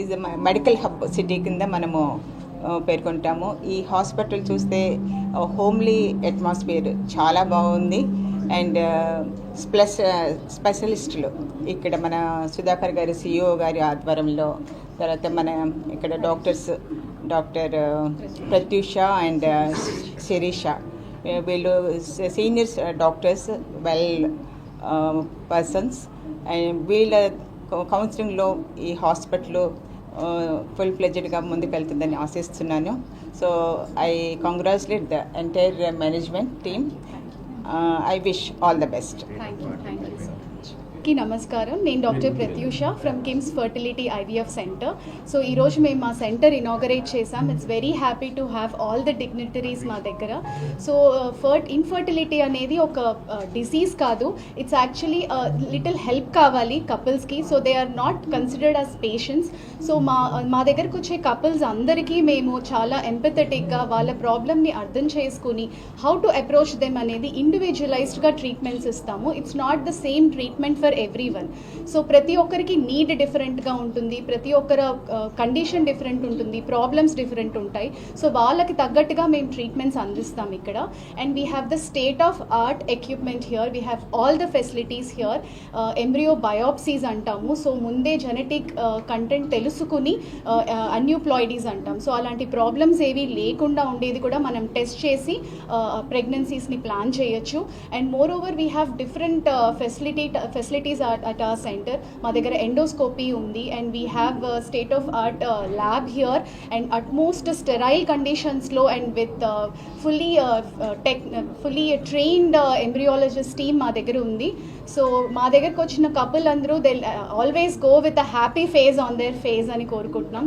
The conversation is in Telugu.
ఈజ్ మెడికల్ హబ్ సిటీ కింద మనము పేర్కొంటాము. ఈ హాస్పిటల్ చూస్తే హోమ్లీ అట్మాస్ఫియర్ చాలా బాగుంది. అండ్ ప్లస్ స్పెషలిస్టులు ఇక్కడ మన సుధాకర్ గారి సిఇఓ గారి ఆధ్వర్యంలో తర్వాత మన ఇక్కడ doctors doctor Pratyusha and Shirisha. వీళ్ళు seniors doctors well persons. And వీళ్ళ కౌన్సిలింగ్లో ఈ హాస్పిటల్ ఫుల్ ఫ్లెడ్జెడ్గా ముందుకెళ్తుందని ఆశిస్తున్నాను. So I congratulate the entire management team. I wish all the best. Thank you thank you so మచ్కి నమస్కారం నేను doctor Pratyusha from KIMS fertility IVF centre so ఈరోజు మేము మా సెంటర్ ఇనాగరేట్ చేసాం it's very happy to have all the dignitaries మా దగ్గర. సో ఫర్ట్ ఇన్ఫర్టిలిటీ అనేది ఒక డిసీజ్ కాదు. ఇట్స్ యాక్చువల్లీ లిటిల్ హెల్ప్ కావాలి కపుల్స్కి so they are not considered as patients so మా మా దగ్గరకు వచ్చే కపుల్స్ అందరికీ మేము చాలా ఎంపథెటిక్గా వాళ్ళ ప్రాబ్లమ్ని అర్థం చేసుకుని హౌ టు అప్రోచ్ దెమ్ అనేది ఇండివిజువలైజ్డ్గా ట్రీట్మెంట్స్ ఇస్తాము. It's not the same treatment for every one so ప్రతి ఒక్కరికి నీడ్ డిఫరెంట్గా ఉంటుంది. ప్రతి ఒక్కరు కండిషన్ డిఫరెంట్ ఉంటుంది. ప్రాబ్లమ్స్ డిఫరెంట్ ఉంటాయి. సో వాళ్ళకి తగ్గట్టుగా మేము ట్రీట్మెంట్స్ అందిస్తాం ఇక్కడ. And we have the state of art equipment here we have all the facilities here embryo biopsies అంటాము. సో ముందే జెనెటిక్ కంటెంట్ తెలుసుకుని అన్యూప్లాయిడీస్ అంటాం. సో అలాంటి ప్రాబ్లమ్స్ ఏవి లేకుండా ఉండేది కూడా మనం టెస్ట్ చేసి ప్రెగ్నెన్సీస్ని ప్లాన్ చేయొచ్చు. And moreover we have different facility facilities at our centre మా దగ్గర ఎండోస్కోపీ ఉంది and we have state of art lab here and utmost sterile కండిషన్స్లో and with fully tech fully trained embryologist team మా దగ్గర ఉంది. సో మా దగ్గరకు వచ్చిన కపుల్ అందరూ they always go with a happy phase on their phase అని కోరుకుంటున్నాం.